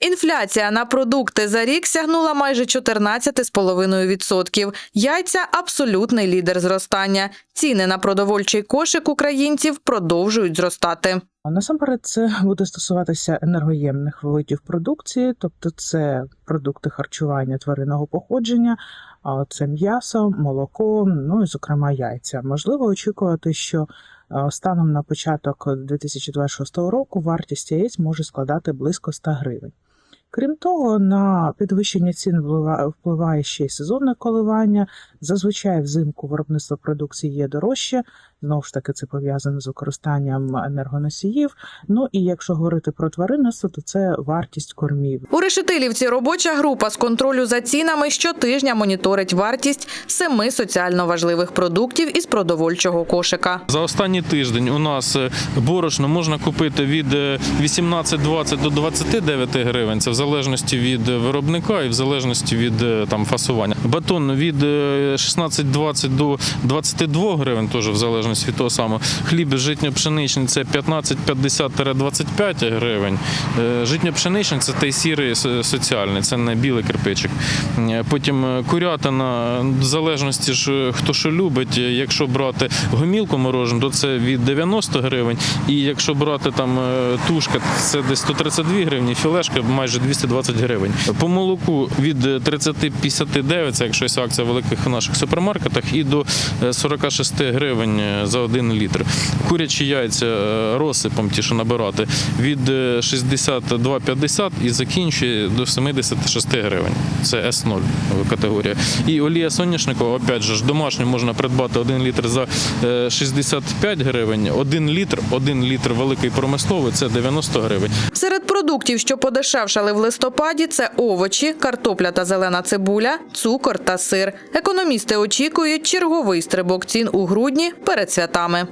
Інфляція на продукти за рік сягнула майже 14,5%. Яйця абсолютний лідер зростання. Ціни на продовольчий кошик українців продовжують зростати. Насамперед, це буде стосуватися енергоємних видів продукції, тобто це продукти харчування тваринного походження, а це м'ясо, молоко, ну і зокрема яйця. Можливо очікувати, що е, станом на початок 2026 року вартість яєць може складати близько 100 гривень. Крім того, на підвищення цін вплива- впливає ще й сезонне коливання. Зазвичай взимку виробництво продукції є дорожче. Знову ж таки, це пов'язано з використанням енергоносіїв. Ну і якщо говорити про тваринництво, то це вартість кормів. У Решетилівці робоча група з контролю за цінами щотижня моніторить вартість семи соціально важливих продуктів із продовольчого кошика. За останній тиждень у нас е, борошно можна купити від е, 18-20 до 29 гривень. Це залежності від е, виробника і в залежності від е, там фасування. Батон від е, 16-20 до 22 гривень, теж в залежності від того самого. Хліб житньо-пшеничний це 15-50-25 гривень. Е, Житньо-пшеничний це той сірий соціальний, це не білий кирпичик. Е, Потім е, курятина, в залежності ж е, хто що любить. Е, Якщо брати гомілку морожену, то це від 90 гривень. І якщо брати там е, тушка, це десь 132 гривні, філешка майже 220 гривень. По молоку від е, 30-59, це якщо є акція в великих наших супермаркетах, і до е, 46 гривень е, за один літр. Курячі яйця е, розсипом, ті, що набирати, від е, 62,50 і закінчує до 76 гривень. Це С0 категорія. І олія соняшникова, опять же, домашню можна придбати 1 літр за е, 65 гривень, 1 літр, 1 літр великий промисловий це 90 гривень. Серед продуктів, що подешевшали в листопаді, це овочі, картопля та зелена цибуля, цукор та сир. Економісти очікують черговий стрибок цін у грудні перед святами.